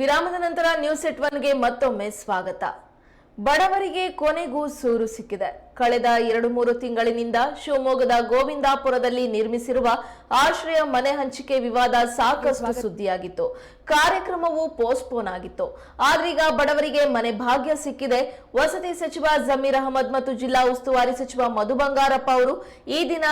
ವಿರಾಮದ ನಂತರ ನ್ಯೂಸ್ ಎಟ್ ಒನ್ಗೆ ಮತ್ತೊಮ್ಮೆ ಸ್ವಾಗತ. ಬಡವರಿಗೆ ಕೊನೆಗೂ ಸೂರು ಸಿಕ್ಕಿದೆ. ಕಳೆದ ಎರಡು ಮೂರು ತಿಂಗಳಿನಿಂದ ಶಿವಮೊಗ್ಗದ ಗೋವಿಂದಾಪುರದಲ್ಲಿ ನಿರ್ಮಿಸಿರುವ ಆಶ್ರಯ ಮನೆ ಹಂಚಿಕೆ ವಿವಾದ ಸಾಕಷ್ಟು ಸುದ್ದಿಯಾಗಿತ್ತು. ಕಾರ್ಯಕ್ರಮವು ಪೋಸ್ಟ್ಪೋನ್ ಆಗಿತ್ತು. ಆದ್ರೀಗ ಬಡವರಿಗೆ ಮನೆ ಭಾಗ್ಯ ಸಿಕ್ಕಿದೆ. ವಸತಿ ಸಚಿವ ಜಮೀರ್ ಅಹಮದ್ ಮತ್ತು ಜಿಲ್ಲಾ ಉಸ್ತುವಾರಿ ಸಚಿವ ಮಧು ಬಂಗಾರಪ್ಪ ಅವರು ಈ ದಿನ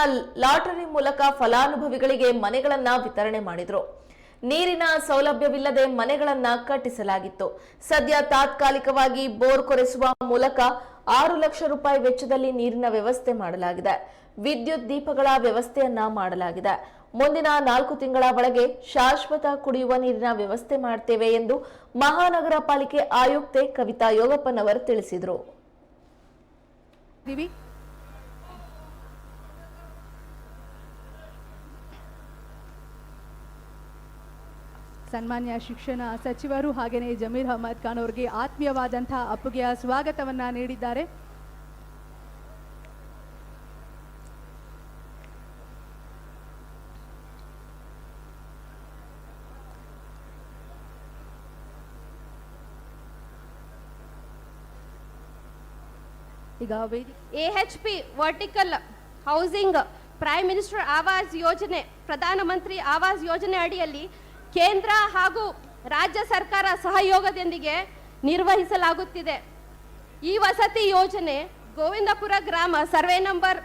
ಲಾಟರಿ ಮೂಲಕ ಫಲಾನುಭವಿಗಳಿಗೆ ಮನೆಗಳನ್ನ ವಿತರಣೆ ಮಾಡಿದ್ರು. ನೀರಿನ ಸೌಲಭ್ಯವಿಲ್ಲದೆ ಮನೆಗಳನ್ನ ಕಟ್ಟಿಸಲಾಗಿತ್ತು. ಸದ್ಯ ತಾತ್ಕಾಲಿಕವಾಗಿ ಬೋರ್ ಕೊರೆಸುವ ಮೂಲಕ ಆರು ಲಕ್ಷ ರೂಪಾಯಿ ವೆಚ್ಚದಲ್ಲಿ ನೀರಿನ ವ್ಯವಸ್ಥೆ ಮಾಡಲಾಗಿದೆ. ವಿದ್ಯುತ್ ದೀಪಗಳ ವ್ಯವಸ್ಥೆಯನ್ನ ಮಾಡಲಾಗಿದೆ. ಮುಂದಿನ ನಾಲ್ಕು ತಿಂಗಳ ಒಳಗೆ ಶಾಶ್ವತ ಕುಡಿಯುವ ನೀರಿನ ವ್ಯವಸ್ಥೆ ಮಾಡ್ತೇವೆ ಎಂದು ಮಹಾನಗರ ಪಾಲಿಕೆ ಆಯುಕ್ತೆ ಕವಿತಾ ಯೋಗಪ್ಪನವರು ತಿಳಿಸಿದರು. ಸನ್ಮಾನ್ಯ ಶಿಕ್ಷಣ ಸಚಿವರು ಹಾಗೆಯೇ ಜಮೀರ್ ಅಹಮದ್ ಖಾನ್ ಅವರಿಗೆ ಆತ್ಮೀಯವಾದಂತಹ ಅಪ್ಪುಗೆಯ ಸ್ವಾಗತವನ್ನ ನೀಡಿದ್ದಾರೆ. ಈಗ vertical housing prime minister Awas Yojana Pradhan Mantri Awas ಯೋಜನೆ ಅಡಿಯಲ್ಲಿ ಕೇಂದ್ರ ಹಾಗೂ ರಾಜ್ಯ ಸರ್ಕಾರ ಸಹಯೋಗದೊಂದಿಗೆ ನಿರ್ವಹಿಸಲಾಗುತ್ತಿದೆ. ಈ ವಸತಿ ಯೋಜನೆ ಗೋವಿಂದಪುರ ಗ್ರಾಮ ಸರ್ವೆ ನಂಬರ್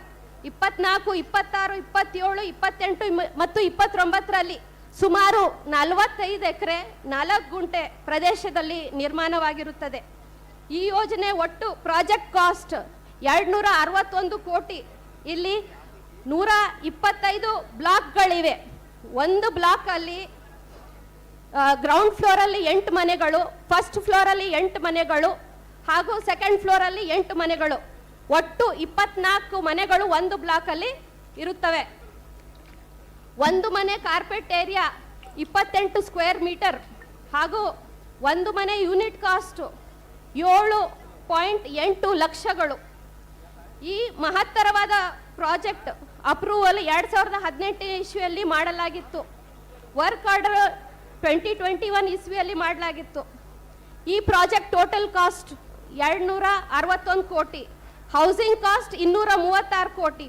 ಇಪ್ಪತ್ನಾಲ್ಕು, ಇಪ್ಪತ್ತಾರು, ಇಪ್ಪತ್ತೇಳು, ಇಪ್ಪತ್ತೆಂಟು ಮತ್ತು ಇಪ್ಪತ್ತೊಂಬತ್ತರಲ್ಲಿ ಸುಮಾರು ನಲವತ್ತೈದು ಎಕರೆ ನಾಲ್ಕು ಗುಂಟೆ ಪ್ರದೇಶದಲ್ಲಿ ನಿರ್ಮಾಣವಾಗಿರುತ್ತದೆ. ಈ ಯೋಜನೆ ಒಟ್ಟು ಪ್ರಾಜೆಕ್ಟ್ ಕಾಸ್ಟ್ ಎರಡ್ನೂರ ಅರವತ್ತೊಂದು ಕೋಟಿ. ಇಲ್ಲಿ ನೂರ ಇಪ್ಪತ್ತೈದು ಬ್ಲಾಕ್ಗಳಿವೆ. ಒಂದು ಬ್ಲಾಕಲ್ಲಿ ಗ್ರೌಂಡ್ ಫ್ಲೋರಲ್ಲಿ ಎಂಟು ಮನೆಗಳು ಫಸ್ಟ್ ಫ್ಲೋರಲ್ಲಿ ಎಂಟು ಮನೆಗಳು, ಹಾಗೂ ಸೆಕೆಂಡ್ ಫ್ಲೋರಲ್ಲಿ ಎಂಟು ಮನೆಗಳು. ಒಟ್ಟು ಇಪ್ಪತ್ನಾಲ್ಕು ಮನೆಗಳು ಒಂದು ಬ್ಲಾಕಲ್ಲಿ ಇರುತ್ತವೆ. ಒಂದು ಮನೆ ಕಾರ್ಪೆಟ್ ಏರಿಯಾ ಇಪ್ಪತ್ತೆಂಟು ಸ್ಕ್ವೇರ್ ಮೀಟರ್ ಹಾಗೂ ಒಂದು ಮನೆ ಯೂನಿಟ್ ಕಾಸ್ಟು ಏಳು ಪಾಯಿಂಟ್ ಎಂಟು ಲಕ್ಷಗಳು. ಈ ಮಹತ್ತರವಾದ ಪ್ರಾಜೆಕ್ಟ್ ಅಪ್ರೂವಲ್ ಎರಡು ಸಾವಿರದ ಹದಿನೆಂಟನೇ ಇಸ್ವಿಯಲ್ಲಿ ಮಾಡಲಾಗಿತ್ತು. Work order twenty twenty one ಇಸ್ವಿಯಲ್ಲಿ ಮಾಡಲಾಗಿತ್ತು. ಈ ಪ್ರಾಜೆಕ್ಟ್ ಟೋಟಲ್ ಕಾಸ್ಟ್ ಎರಡುನೂರ ಅರವತ್ತೊಂದು ಕೋಟಿ ಹೌಸಿಂಗ್ ಕಾಸ್ಟ್ ಇನ್ನೂರ ಮೂವತ್ತಾರು ಕೋಟಿ,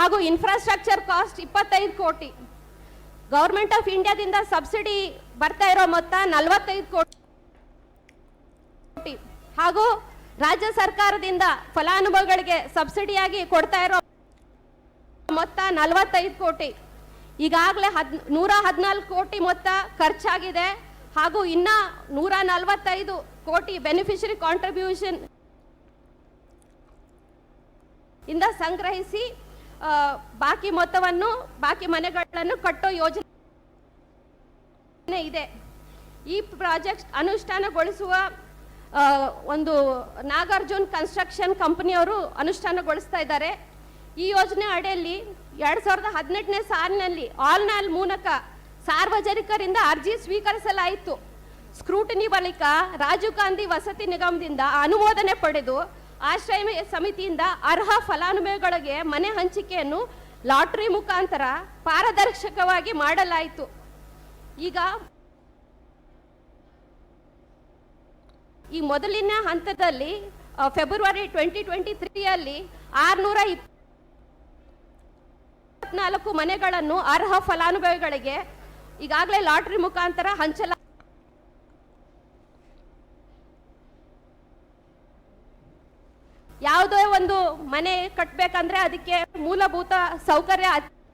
ಹಾಗೂ ಇನ್ಫ್ರಾಸ್ಟ್ರಕ್ಚರ್ ಕಾಸ್ಟ್ ಇಪ್ಪತ್ತೈದು ಕೋಟಿ. ಗೌರ್ಮೆಂಟ್ ಆಫ್ ಇಂಡಿಯಾದಿಂದ ಸಬ್ಸಿಡಿ ಬರ್ತಾ ಇರೋ ಮೊತ್ತ ನಲವತ್ತೈದು ಕೋಟಿ. ಹಾಗೂ ರಾಜ್ಯ ಸರ್ಕಾರದಿಂದ ಫಲಾನುಭವಿಗಳಿಗೆ ಸಬ್ಸಿಡಿಯಾಗಿ ಕೊಡ್ತಾ ಇರೋ ಮೊತ್ತ ನಲವತ್ತೈದು ಕೋಟಿ. ಈಗಾಗಲೇ ಹದ್, ನೂರ ಹದಿನಾಲ್ಕು ಕೋಟಿ ಮೊತ್ತ ಖರ್ಚಾಗಿದೆ ಹಾಗೂ ಇನ್ನ ನೂರ ನಲವತ್ತೈದು ಕೋಟಿ ಬೆನಿಫಿಷರಿ ಕಾಂಟ್ರಿಬ್ಯೂಷನ್ ಇಂದ ಸಂಗ್ರಹಿಸಿ ಬಾಕಿ ಮೊತ್ತವನ್ನು, ಬಾಕಿ ಮನೆಗಳನ್ನು ಕಟ್ಟೋ ಯೋಜನೆ ಇದೆ. ಈ ಪ್ರಾಜೆಕ್ಟ್ ಅನುಷ್ಠಾನಗೊಳಿಸುವ ಒಂದು ನಾಗಾರ್ಜುನ್ ಕನ್ಸ್ಟ್ರಕ್ಷನ್ ಕಂಪನಿಯವರು ಅನುಷ್ಠಾನಗೊಳಿಸ್ತಾ ಇದ್ದಾರೆ. ಈ ಯೋಜನೆ ಅಡಿಯಲ್ಲಿ ಎರಡ್ ಸಾವಿರದ ಹದಿನೆಂಟನೇ ಸಾಲಿನಲ್ಲಿ ಆಲ್ನಾಲ್ ಮೂಲಕ ಸಾರ್ವಜನಿಕರಿಂದ ಅರ್ಜಿ ಸ್ವೀಕರಿಸಲಾಯಿತು. ಸ್ಕ್ರೂಟಿನಿ ಬಳಿಕ ರಾಜೀವ್ ಗಾಂಧಿ ವಸತಿ ನಿಗಮದಿಂದ ಅನುಮೋದನೆ ಪಡೆದು ಆಶ್ರಯ ಸಮಿತಿಯಿಂದ ಅರ್ಹ ಫಲಾನುಭವಿಗಳಿಗೆ ಮನೆ ಹಂಚಿಕೆಯನ್ನು ಲಾಟರಿ ಮುಖಾಂತರ ಪಾರದರ್ಶಕವಾಗಿ ಮಾಡಲಾಯಿತು. ಈಗ ಈ ಮೊದಲಿನ ಹಂತದಲ್ಲಿ ಫೆಬ್ರವರಿ ಟ್ವೆಂಟಿ ಟ್ವೆಂಟಿ ತ್ರೀಯಲ್ಲಿ ಆರುನೂರ ಇಪ್ಪತ್ನಾಲ್ಕು ಮನೆಗಳನ್ನು ಅರ್ಹ ಫಲಾನುಭವಿಗಳಿಗೆ ಈಗಾಗಲೇ ಲಾಟರಿ ಮುಖಾಂತರ ಹಂಚಲ ಯಾವುದೇ ಒಂದು ಮನೆ ಕಟ್ಟಬೇಕಂದ್ರೆ ಅದಕ್ಕೆ ಮೂಲಭೂತ ಸೌಕರ್ಯ